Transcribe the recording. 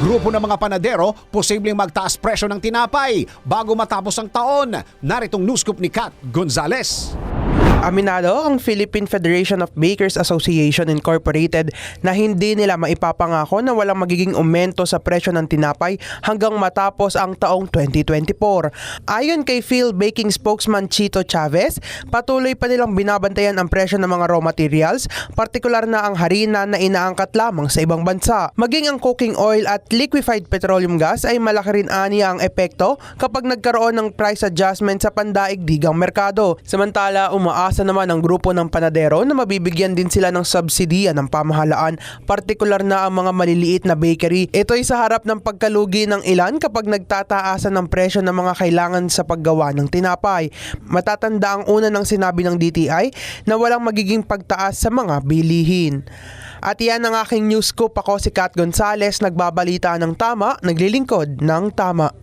Grupo ng mga panadero posibleng magtaas presyo ng tinapay bago matapos ang taon. Naritong news scoop ni Kat Gonzales. Aminado ang Philippine Federation of Bakers Association Incorporated na hindi nila maipapangako na walang magiging aumento sa presyo ng tinapay hanggang matapos ang taong 2024. Ayon kay Phil Baking spokesman Chito Chavez, patuloy pa nilang binabantayan ang presyo ng mga raw materials, partikular na ang harina na inaangkat lamang sa ibang bansa. Maging ang cooking oil at liquefied petroleum gas ay malaki rin aniya ang epekto kapag nagkaroon ng price adjustment sa pandaigdigang merkado. Samantala, umaasa naman ang grupo ng panadero na mabibigyan din sila ng subsidiya ng pamahalaan, partikular na ang mga maliliit na bakery. Ito ay sa harap ng pagkalugi ng ilan kapag nagtataasan ng presyo ng mga kailangan sa paggawa ng tinapay. Matatanda ang una ng sinabi ng DTI na walang magiging pagtaas sa mga bilihin. At yan ang aking news scoop. Ako si Kat Gonzales, nagbabalita ng tama, naglilingkod ng tama.